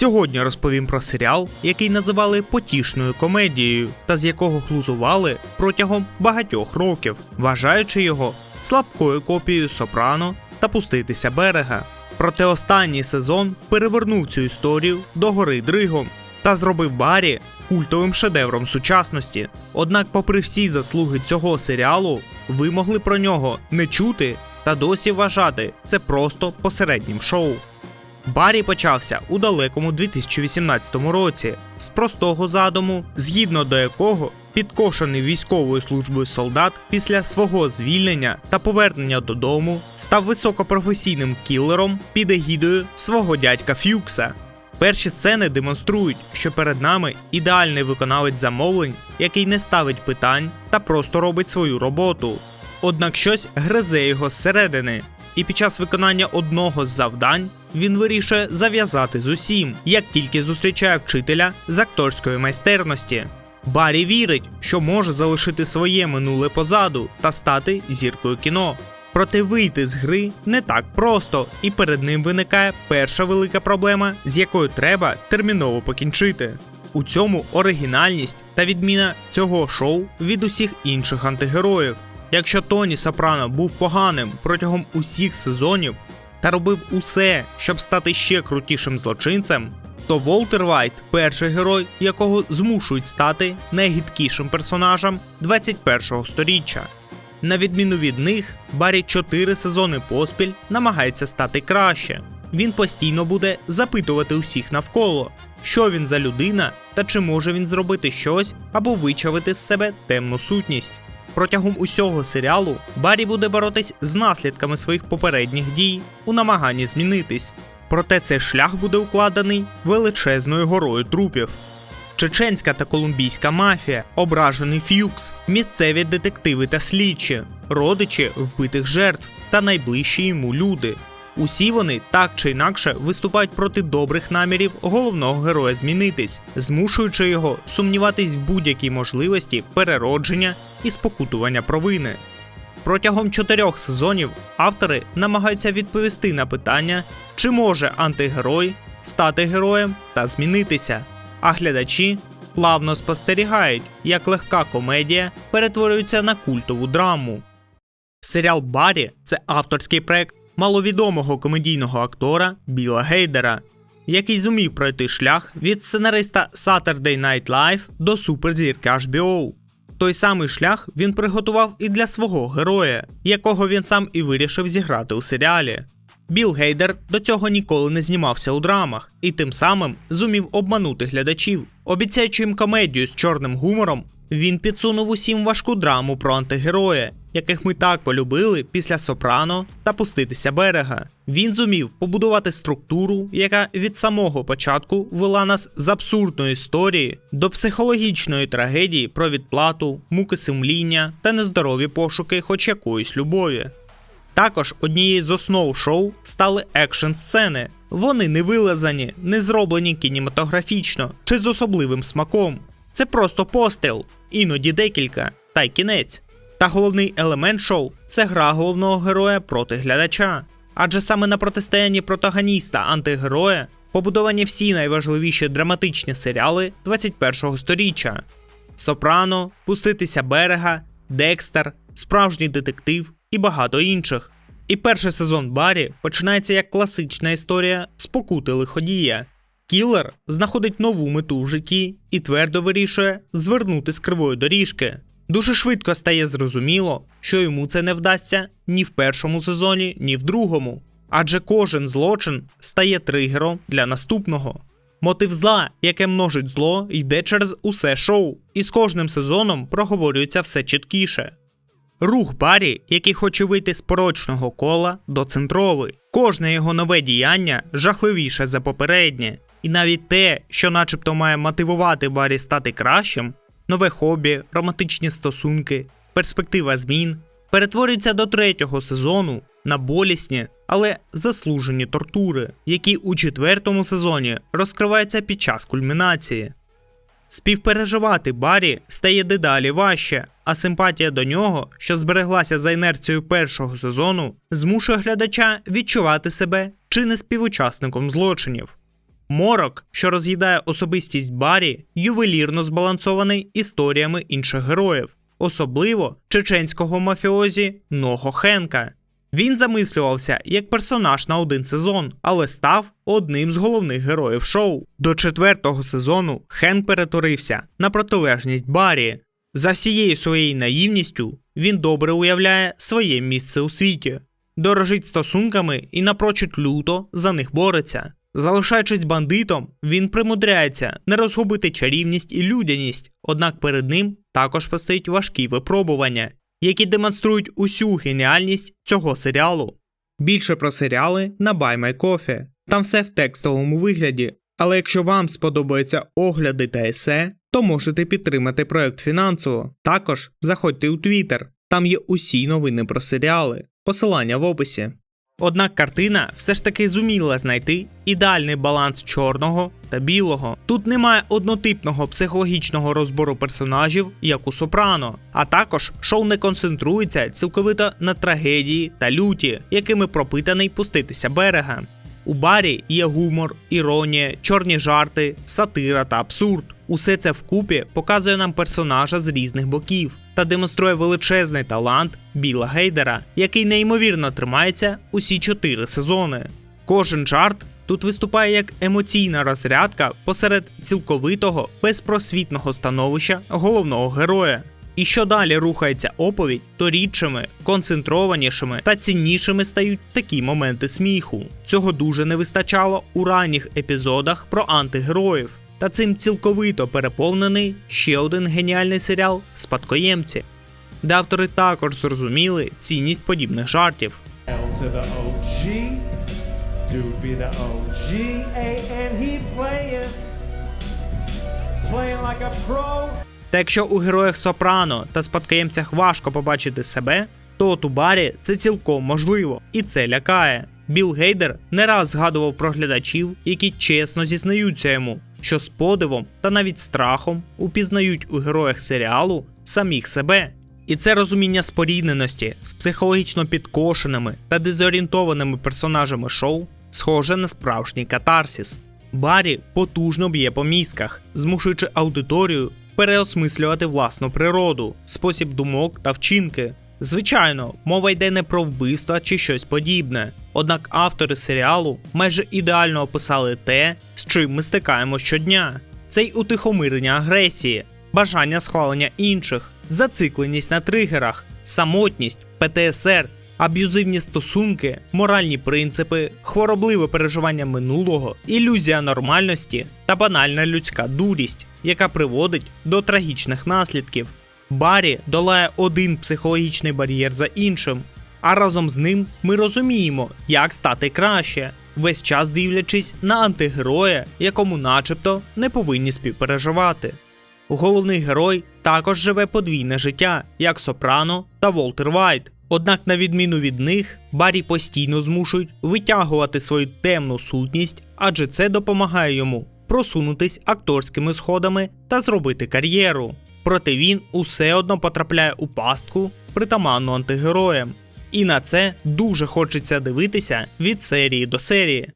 Сьогодні розповім про серіал, який називали потішною комедією, та з якого глузували протягом багатьох років, вважаючи його слабкою копією Сопрано та пуститися берега. Проте останній сезон перевернув цю історію до гори Дригом та зробив Барі культовим шедевром сучасності. Однак, попри всі заслуги цього серіалу, ви могли про нього не чути та досі вважати це просто посереднім шоу. Барі почався у далекому 2018 році з простого задуму, згідно до якого підкошений військовою службою солдат після свого звільнення та повернення додому став високопрофесійним кілером під егідою свого дядька Фюкса. Перші сцени демонструють, що перед нами ідеальний виконавець замовлень, який не ставить питань та просто робить свою роботу. Однак щось гризе його зсередини, і під час виконання одного з завдань він вирішує зав'язати з усім, як тільки зустрічає вчителя з акторської майстерності. Барі вірить, що може залишити своє минуле позаду та стати зіркою кіно. Проте вийти з гри не так просто, і перед ним виникає перша велика проблема, з якою треба терміново покінчити. У цьому оригінальність та відміна цього шоу від усіх інших антигероїв. Якщо Тоні Сопрано був поганим протягом усіх сезонів та робив усе, щоб стати ще крутішим злочинцем, то Волтер Вайт перший герой, якого змушують стати найгідкішим персонажем 21-го сторіччя. На відміну від них, Барі 4 сезони поспіль намагається стати краще. Він постійно буде запитувати усіх навколо, що він за людина та чи може він зробити щось або вичавити з себе темну сутність. Протягом усього серіалу Барі буде боротись з наслідками своїх попередніх дій у намаганні змінитись. Проте цей шлях буде укладений величезною горою трупів. Чеченська та колумбійська мафія, ображений фюкс, місцеві детективи та слідчі, родичі вбитих жертв та найближчі йому люди. Усі вони так чи інакше виступають проти добрих намірів головного героя змінитись, змушуючи його сумніватись в будь-якій можливості переродження і спокутування провини. Протягом чотирьох сезонів автори намагаються відповісти на питання, чи може антигерой стати героєм та змінитися, а глядачі плавно спостерігають, як легка комедія перетворюється на культову драму. Серіал Барі це авторський проект маловідомого комедійного актора Біла Гейдера, який зумів пройти шлях від сценариста Saturday Night Live до суперзірки HBO. Той самий шлях він приготував і для свого героя, якого він сам і вирішив зіграти у серіалі. Біл Гейдер до цього ніколи не знімався у драмах і тим самим зумів обманути глядачів. Обіцяючи їм комедію з чорним гумором, він підсунув усім важку драму про антигероя, яких ми так полюбили після Сопрано та пуститися берега. Він зумів побудувати структуру, яка від самого початку вела нас з абсурдної історії до психологічної трагедії про відплату, муки сумління та нездорові пошуки хоч якоїсь любові. Також однією з основ шоу стали екшн сцени. Вони не вилазані, не зроблені кінематографічно чи з особливим смаком. Це просто постріл, іноді декілька, та й кінець. Та головний елемент шоу це гра головного героя проти глядача. Адже саме на протистоянні протагоніста антигероя побудовані всі найважливіші драматичні серіали 21-го сторіччя: Сопрано, Пуститися берега, Декстер, Справжній детектив і багато інших. І перший сезон Барі починається як класична історія спокути лиходія. Кілер знаходить нову мету в житті і твердо вирішує звернути з кривої доріжки. Дуже швидко стає зрозуміло, що йому це не вдасться ні в першому сезоні, ні в другому. Адже кожен злочин стає тригером для наступного. Мотив зла, яке множить зло, йде через усе шоу, і з кожним сезоном проговорюється все чіткіше. Рух Барі, який хоче вийти з порочного кола до центровий. Кожне його нове діяння жахливіше за попереднє, і навіть те, що начебто має мотивувати Барі стати кращим, нове хобі, романтичні стосунки, перспектива змін, перетворюється до третього сезону на болісні, але заслужені тортури, які у четвертому сезоні розкриваються під час кульмінації. Співпереживати Барі стає дедалі важче, а симпатія до нього, що збереглася за інерцією першого сезону, змушує глядача відчувати себе чи не співучасником злочинів. Морок, що роз'їдає особистість Барі, ювелірно збалансований історіями інших героїв, особливо чеченського мафіозі Ного Хенка. Він замислювався як персонаж на один сезон, але став одним з головних героїв шоу. До четвертого сезону Хен перетворився на протилежність Барі. За всією своєю наївністю він добре уявляє своє місце у світі, дорожить стосунками і напрочуд люто за них бореться. Залишаючись бандитом, він примудряється не розгубити чарівність і людяність, однак перед ним також постають важкі випробування, які демонструють усю геніальність цього серіалу. Більше про серіали на Buy My Coffee. Там все в текстовому вигляді. Але якщо вам сподобаються огляди та есе, то можете підтримати проект фінансово. Також заходьте у Twitter, там є усі новини про серіали. Посилання в описі. Однак картина все ж таки зуміла знайти ідеальний баланс чорного та білого. Тут немає однотипного психологічного розбору персонажів, як у Сопрано, а також шоу не концентрується цілковито на трагедії та люті, якими пропитаний пуститися берега. У барі є гумор, іронія, чорні жарти, сатира та абсурд. Усе це вкупі показує нам персонажа з різних боків та демонструє величезний талант Біла Гейдера, який неймовірно тримається усі чотири сезони. Кожен жарт тут виступає як емоційна розрядка посеред цілковитого безпросвітного становища головного героя. І що далі рухається оповідь, то рідшими, концентрованішими та ціннішими стають такі моменти сміху. Цього дуже не вистачало у ранніх епізодах про антигероїв. Та цим цілковито переповнений ще один геніальний серіал Спадкоємці, де автори також зрозуміли цінність подібних жартів. Like a pro. Та якщо у героях Сопрано та спадкоємцях важко побачити себе, то от у барі це цілком можливо, і це лякає. Біл Гейдер не раз згадував про глядачів, які чесно зізнаються йому, що з подивом та навіть страхом упізнають у героях серіалу самих себе. І це розуміння спорідненості з психологічно підкошеними та дезорієнтованими персонажами шоу схоже на справжній катарсіс. Барі потужно б'є по мізках, змушуючи аудиторію переосмислювати власну природу, спосіб думок та вчинки. Звичайно, мова йде не про вбивства чи щось подібне. Однак автори серіалу майже ідеально описали те, з чим ми стикаємо щодня: це й утихомирення агресії, бажання схвалення інших, зацикленість на тригерах, самотність, ПТСР, аб'юзивні стосунки, моральні принципи, хворобливе переживання минулого, ілюзія нормальності та банальна людська дурість, яка приводить до трагічних наслідків. Барі долає один психологічний бар'єр за іншим, а разом з ним ми розуміємо, як стати краще, весь час дивлячись на антигероя, якому начебто не повинні співпереживати. Головний герой також живе подвійне життя, як Сопрано та Волтер Вайт. Однак, на відміну від них, Барі постійно змушують витягувати свою темну сутність, адже це допомагає йому просунутись акторськими сходами та зробити кар'єру. Проте він усе одно потрапляє у пастку, притаманну антигероям. І на це дуже хочеться дивитися від серії до серії.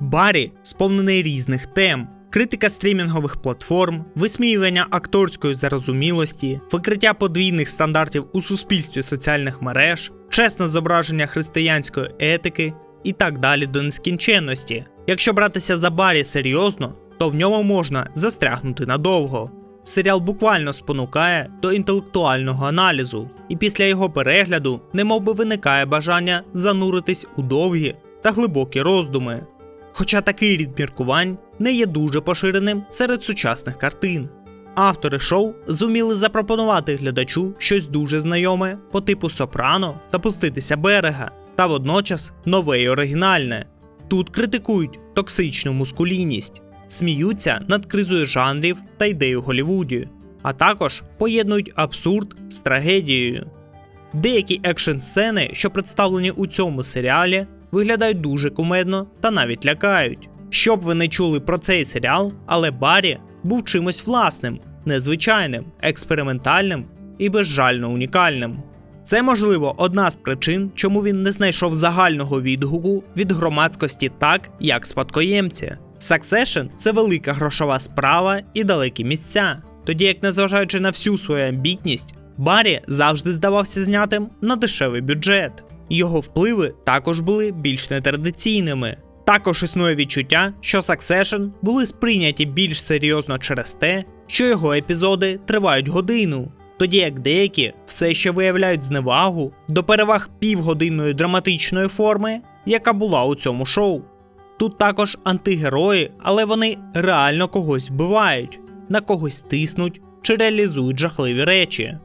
Барі сповнений різних тем. Критика стрімінгових платформ, висміювання акторської зарозумілості, викриття подвійних стандартів у суспільстві соціальних мереж, чесне зображення християнської етики і так далі до нескінченності. Якщо братися за барі серйозно, то в ньому можна застрягнути надовго. Серіал буквально спонукає до інтелектуального аналізу, і після його перегляду немовби виникає бажання зануритись у довгі та глибокі роздуми. Хоча такий рід міркувань не є дуже поширеним серед сучасних картин. Автори шоу зуміли запропонувати глядачу щось дуже знайоме по типу Сопрано та пуститися берега, та водночас нове і оригінальне. Тут критикують токсичну мускулінність, сміються над кризою жанрів та ідей у Голлівуді, а також поєднують абсурд з трагедією. Деякі екшн сцени, що представлені у цьому серіалі, виглядають дуже кумедно та навіть лякають. Щоб ви не чули про цей серіал, але Баррі був чимось власним, незвичайним, експериментальним і безжально унікальним. Це, можливо, одна з причин, чому він не знайшов загального відгуку від громадськості так, як спадкоємці. Succession – це велика грошова справа і далекі місця. Тоді як, незважаючи на всю свою амбітність, Баррі завжди здавався знятим на дешевий бюджет. Його впливи також були більш нетрадиційними. Також існує відчуття, що Succession були сприйняті більш серйозно через те, що його епізоди тривають годину, тоді як деякі все ще виявляють зневагу до переваг півгодинної драматичної форми, яка була у цьому шоу. Тут також антигерої, але вони реально когось вбивають, на когось тиснуть чи реалізують жахливі речі.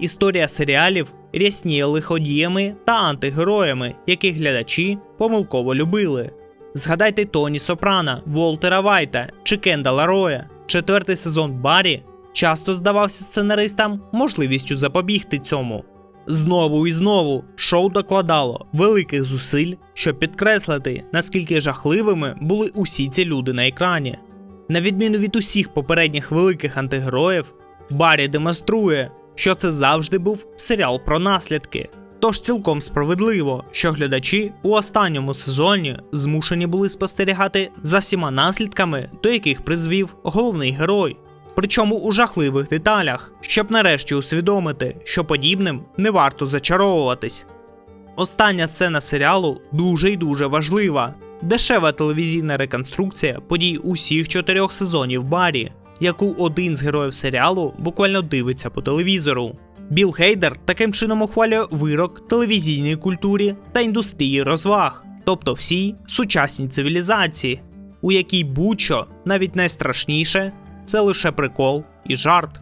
Історія серіалів рясніє лиходіями та антигероями, яких глядачі помилково любили. Згадайте Тоні Сопрана, Волтера Вайта чи Кендала Роя. Четвертий сезон Баррі часто здавався сценаристам можливістю запобігти цьому. Знову і знову шоу докладало великих зусиль, щоб підкреслити, наскільки жахливими були усі ці люди на екрані. На відміну від усіх попередніх великих антигероїв, Баррі демонструє, що це завжди був серіал про наслідки. Тож цілком справедливо, що глядачі у останньому сезоні змушені були спостерігати за всіма наслідками, до яких призвів головний герой. Причому у жахливих деталях, щоб нарешті усвідомити, що подібним не варто зачаровуватись. Остання сцена серіалу дуже й дуже важлива. Дешева телевізійна реконструкція подій усіх чотирьох сезонів Баррі, яку один з героїв серіалу буквально дивиться по телевізору. Біл Гейдер таким чином ухвалює вирок телевізійній культурі та індустрії розваг, тобто всій сучасній цивілізації, у якій будь-що, навіть найстрашніше, це лише прикол і жарт.